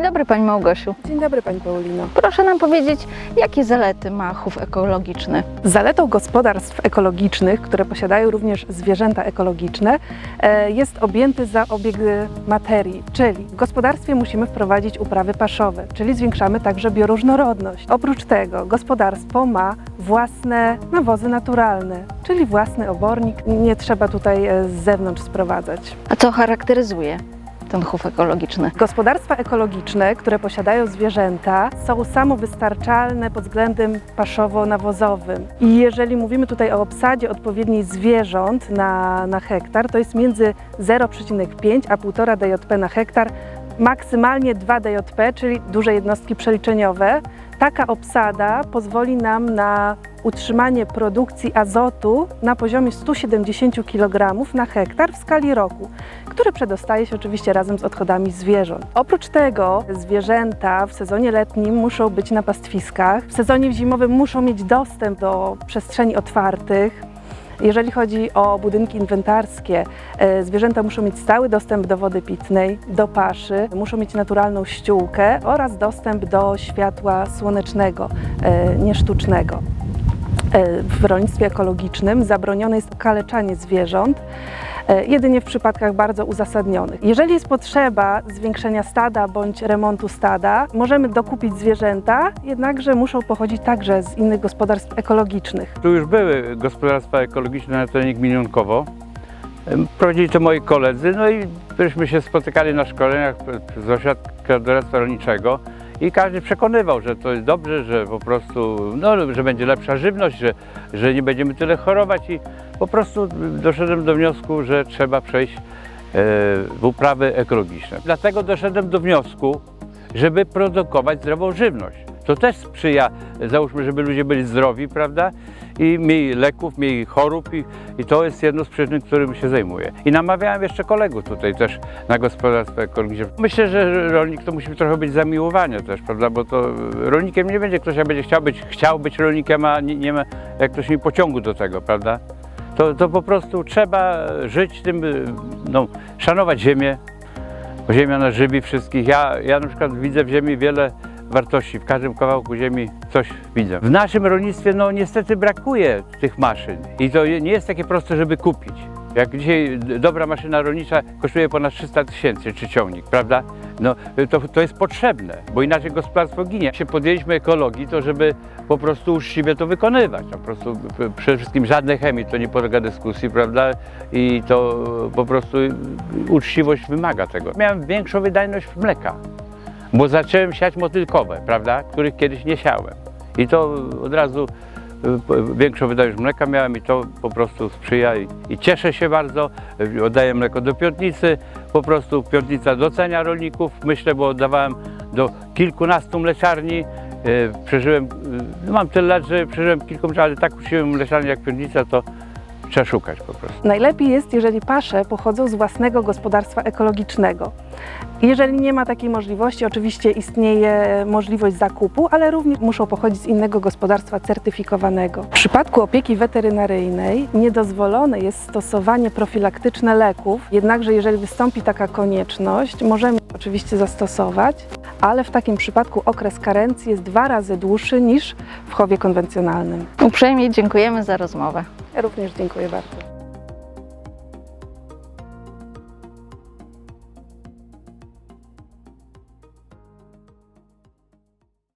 dobry Pani Małgosiu. Dzień dobry Pani Paulino. Proszę nam powiedzieć, jakie zalety ma chów ekologiczny? Zaletą gospodarstw ekologicznych, które posiadają również zwierzęta ekologiczne, e, jest objęty zaobieg materii, czyli w gospodarstwie musimy wprowadzić uprawy paszowe, czyli zwiększamy także bioróżnorodność. Oprócz tego gospodarstwo ma własne nawozy naturalne, czyli własny obornik, nie trzeba tutaj e, z zewnątrz sprowadzać. A co charakteryzuje ten chów ekologiczny? Gospodarstwa ekologiczne, które posiadają zwierzęta, są samowystarczalne pod względem paszowo-nawozowym. I jeżeli mówimy tutaj o obsadzie odpowiedniej zwierząt na, na hektar, to jest między 0,5 a 1,5 DJP na hektar, maksymalnie 2 DJP, czyli duże jednostki przeliczeniowe. Taka obsada pozwoli nam na utrzymanie produkcji azotu na poziomie 170 kg na hektar w skali roku który przedostaje się oczywiście razem z odchodami zwierząt. Oprócz tego zwierzęta w sezonie letnim muszą być na pastwiskach, w sezonie zimowym muszą mieć dostęp do przestrzeni otwartych. Jeżeli chodzi o budynki inwentarskie, e, zwierzęta muszą mieć stały dostęp do wody pitnej, do paszy, muszą mieć naturalną ściółkę oraz dostęp do światła słonecznego, e, nie sztucznego. E, W rolnictwie ekologicznym zabronione jest okaleczanie zwierząt, jedynie w przypadkach bardzo uzasadnionych. Jeżeli jest potrzeba zwiększenia stada bądź remontu stada, możemy dokupić zwierzęta, jednakże muszą pochodzić także z innych gospodarstw ekologicznych. Tu już były gospodarstwa ekologiczne na terenie. Em, Prowadzili to moi koledzy, no i byśmy się spotykali na szkoleniach z ośrodka doradztwa rolniczego i każdy przekonywał, że to jest dobrze, że po prostu, no, że będzie lepsza żywność, że, że nie będziemy tyle chorować i po prostu doszedłem do wniosku, że trzeba przejść e, w uprawy ekologiczne. Dlatego doszedłem do wniosku, żeby produkować zdrową żywność. To też sprzyja, załóżmy, żeby ludzie byli zdrowi, prawda? I mniej leków, mniej chorób i, i to jest jedno z przyczyn, którym się zajmuję. I namawiałem jeszcze kolegów tutaj też na gospodarstwo ekologiczne. Myślę, że rolnik to musi trochę być zamiłowanie też, prawda? Bo to rolnikiem nie będzie ktoś, a będzie chciał być, chciał być rolnikiem, a nie, nie ma jak ktoś mi pociągu do tego, prawda? To, to po prostu trzeba żyć tym, no, szanować ziemię, bo ziemia nas żywi wszystkich. Ja, ja na przykład widzę w ziemi wiele wartości, w każdym kawałku ziemi coś widzę. W naszym rolnictwie no niestety brakuje tych maszyn i to nie jest takie proste, żeby kupić. Jak dzisiaj dobra maszyna rolnicza kosztuje ponad 300 tysięcy, czy ciągnik, prawda? No to, to jest potrzebne, bo inaczej gospodarstwo ginie. Się podjęliśmy ekologii, to żeby po prostu uczciwie to wykonywać. Po prostu przede wszystkim żadnej chemii, to nie podlega dyskusji, prawda? I to po prostu uczciwość wymaga tego. Miałem większą wydajność mleka, bo zacząłem siać motylkowe, prawda? Których kiedyś nie siałem. I to od razu y, większą wydajność mleka miałem i to po prostu sprzyja i, i cieszę się bardzo. Oddaję mleko do piątnicy, po prostu piątnica docenia rolników, myślę, bo oddawałem do kilkunastu mleczarni. Y, Przeżyłem, y, mam tyle lat, że przeżyłem kilku, ale tak uczyłem mleczarni jak piątnica, to trzeba szukać po prostu. Najlepiej jest, jeżeli pasze pochodzą z własnego gospodarstwa ekologicznego. Jeżeli nie ma takiej możliwości, oczywiście istnieje możliwość zakupu, ale również muszą pochodzić z innego gospodarstwa certyfikowanego. W przypadku opieki weterynaryjnej niedozwolone jest stosowanie profilaktyczne leków, jednakże jeżeli wystąpi taka konieczność, możemy oczywiście zastosować, ale w takim przypadku okres karencji jest dwa razy dłuższy niż w chowie konwencjonalnym. Uprzejmie dziękujemy za rozmowę. Ja również dziękuję bardzo.